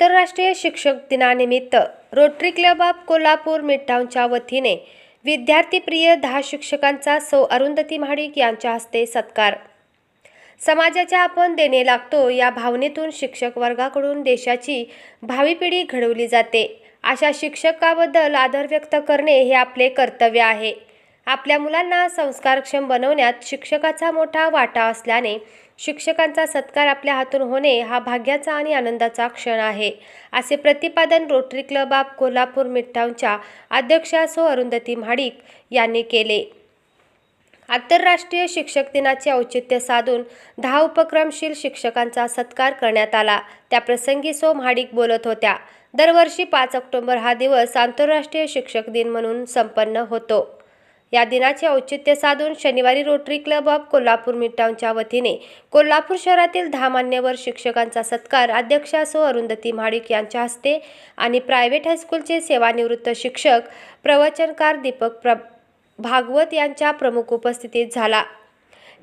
आंतरराष्ट्रीय शिक्षक दिनानिमित्त रोटरी क्लब ऑफ कोल्हापूर मिडटाऊनच्या वतीने विद्यार्थीप्रिय दहा शिक्षकांचा सौ अरुंधती महाडिक यांच्या हस्ते सत्कार. समाजाच्या आपण देणे लागतो या भावनेतून शिक्षक वर्गाकडून देशाची भावी पिढी घडवली जाते. अशा शिक्षकाबद्दल आदर व्यक्त करणे हे आपले कर्तव्य आहे. आपल्या मुलांना संस्कारक्षम बनवण्यात शिक्षकाचा मोठा वाटा असल्याने शिक्षकांचा सत्कार आपल्या हातून होणे हा भाग्याचा आणि आनंदाचा क्षण आहे. असे प्रतिपादन रोटरी क्लब ऑफ कोल्हापूर मिडटाऊनच्या अध्यक्षा सो अरुंधती म्हाडिक यांनी केले. आंतरराष्ट्रीय शिक्षक दिनाचे औचित्य साधून दहा उपक्रमशील शिक्षकांचा सत्कार करण्यात आला. त्याप्रसंगी सो म्हाडिक बोलत होत्या दरवर्षी पाच ऑक्टोबर हा दिवस आंतरराष्ट्रीय शिक्षक दिन म्हणून संपन्न होतो. या दिनाचे औचित्य साधून शनिवारी रोटरी क्लब ऑफ कोल्हापूर मिडटाऊनच्या वतीने कोल्हापूर शहरातील दहा मान्यवर शिक्षकांचा सत्कार अध्यक्षा सो अरुंधती म्हाडिक यांच्या हस्ते आणि प्रायव्हेट हायस्कूलचे सेवानिवृत्त शिक्षक प्रवचनकार दीपक प्र भागवत यांच्या प्रमुख उपस्थितीत झाला.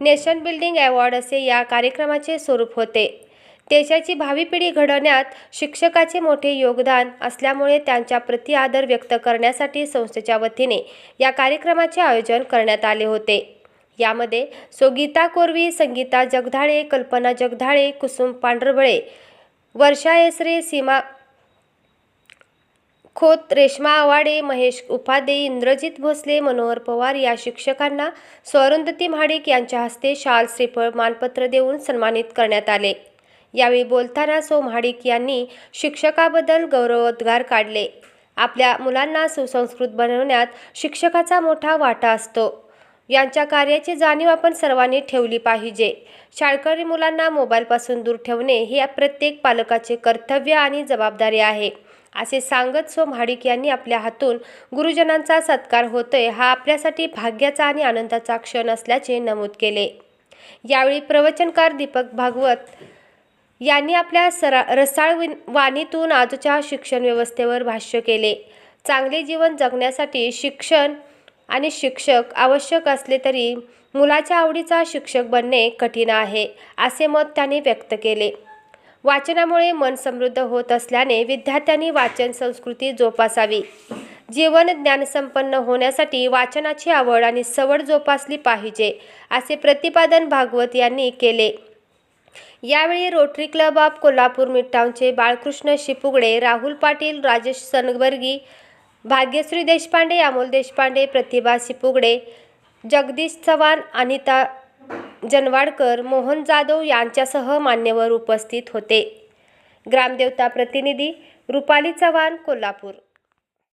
नेशन बिल्डिंग अवॉर्ड असे या कार्यक्रमाचे स्वरूप होते. देशाची भावी पिढी घडवण्यात शिक्षकाचे मोठे योगदान असल्यामुळे त्यांच्या प्रति आदर व्यक्त करण्यासाठी संस्थेच्या वतीने या कार्यक्रमाचे आयोजन करण्यात आले होते. यामध्ये सोगीता कोरवी संगीता जगधाळे कल्पना जगधाळे कुसुम पांढरबळे वर्षा येसरे सीमा खोत रेश्मा आवाडे महेश उपाधे इंद्रजित भोसले मनोहर पवार या शिक्षकांना स्वरुंधती महाडिक यांच्या हस्ते शाल श्रीफळ मानपत्र देऊन सन्मानित करण्यात आले. यावेळी बोलताना सोमहाडिक यांनी शिक्षकाबद्दल गौरवोद्गार काढले. आपल्या मुलांना सुसंस्कृत बनवण्यात शिक्षकाचा मोठा वाटा असतो. यांच्या कार्याची जाणीव आपण सर्वांनी ठेवली पाहिजे. शाळकरी मुलांना मोबाईलपासून दूर ठेवणे हे प्रत्येक पालकाचे कर्तव्य आणि जबाबदारी आहे. असे सांगत सो महाडिक यांनी आपल्या हातून गुरुजनांचा सत्कार होतोय हा आपल्यासाठी भाग्याचा आणि आनंदाचा क्षण असल्याचे नमूद केले. यावेळी प्रवचनकार दीपक भागवत यांनी आपल्या सरा रसाळ वाणीतून आजच्या शिक्षण व्यवस्थेवर भाष्य केले. चांगले जीवन जगण्यासाठी शिक्षण आणि शिक्षक आवश्यक असले तरी मुलाच्या आवडीचा शिक्षक बनणे कठीण आहे असे मत त्यांनी व्यक्त केले. वाचनामुळे मन समृद्ध होत असल्याने विद्यार्थ्यांनी वाचन संस्कृती जोपासावी. जीवन ज्ञानसंपन्न होण्यासाठी वाचनाची आवड आणि सवड जोपासली पाहिजे असे प्रतिपादन भागवत यांनी केले. यावेळी रोटरी क्लब ऑफ कोल्हापूर मिडटाऊनचे बाळकृष्ण शिपुगडे राहुल पाटील राजेश सनबर्गी भाग्यश्री देशपांडे अमोल देशपांडे प्रतिभा शिपुगडे जगदीश चव्हाण अनिता जनवाडकर मोहन जाधव यांच्यासह मान्यवर उपस्थित होते. ग्रामदेवता प्रतिनिधी रुपाली चव्हाण कोल्हापूर.